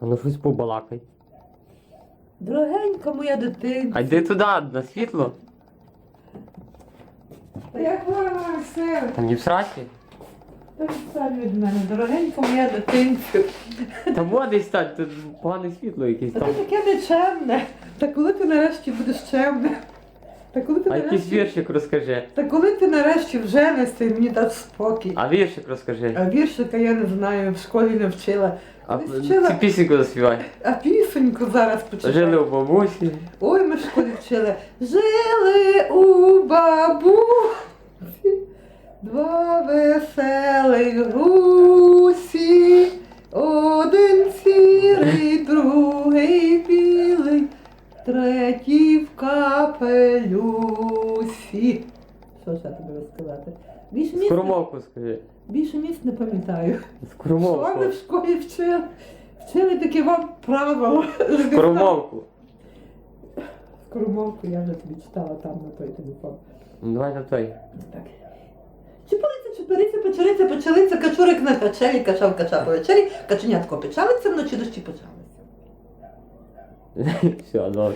А ну щось побалакай. Дорогенька моя дитина. А йди туди, на світло. Та як вона все? Та не в сраці. Та відстань від мене, дорогенька моя дитинка. Та води стань, тут погане світло якесь Та там. ти таке нечемне. Та коли ти нарешті будеш чемним? Та коли ти А якийсь нарешті... віршик розкажи. Та коли ти нарешті вженешся і мені дав спокій. А віршик розкажи. А віршика я не знаю, в школі не вчила. А Колись вчила, цю пісеньку заспівай. а пісеньку зараз почитаю. Жили у бабусі. Ой, ми в школі вчили. Жили у бабусі два веселих гусі. Один сірий, другий білий, третій в капелюсі. Що ще тобі розказати? Більше місць, Скоромовку скажи. більше місць не пам'ятаю. Що ви Скоромовку. в школі вчили? Вчили таке вам правило. Скоромовку. Скоромовку я вже тобі читала там на той телефон. Ну давай на той. Так. Чепуриця, чепуриця, печериця, печериця, качурик на качелі, качав кача по вечері, каченятко печалиться, вночі дощі 嗯，行，知了。